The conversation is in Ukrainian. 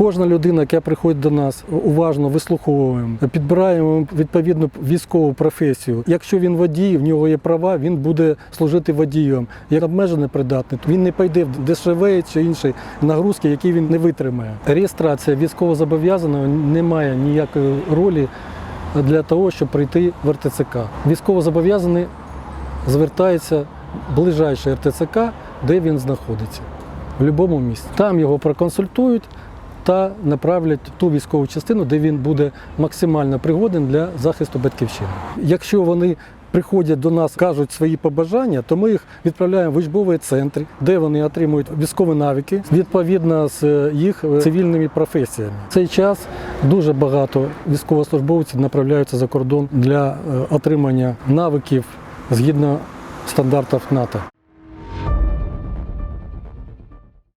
Кожна людина, яка приходить до нас, уважно вислуховуємо, підбираємо відповідну військову професію. Якщо він водій, в нього є права, він буде служити водієм. Як обмежений придатний, він не пойде в ДШВ чи інші нагрузки, які він не витримає. Реєстрація військовозобов'язаного не має ніякої ролі для того, щоб прийти в РТЦК. Військовозобов'язаний звертається в ближайший РТЦК, де він знаходиться, в будь-якому місці. Там його проконсультують та направлять ту військову частину, де він буде максимально пригоден для захисту батьківщини. Якщо вони приходять до нас, кажуть свої побажання, то ми їх відправляємо в учбові центри, де вони отримують військові навики відповідно з е, їх цивільними професіями. В цей час дуже багато військовослужбовців направляються за кордон для е, отримання навиків згідно стандартів НАТО.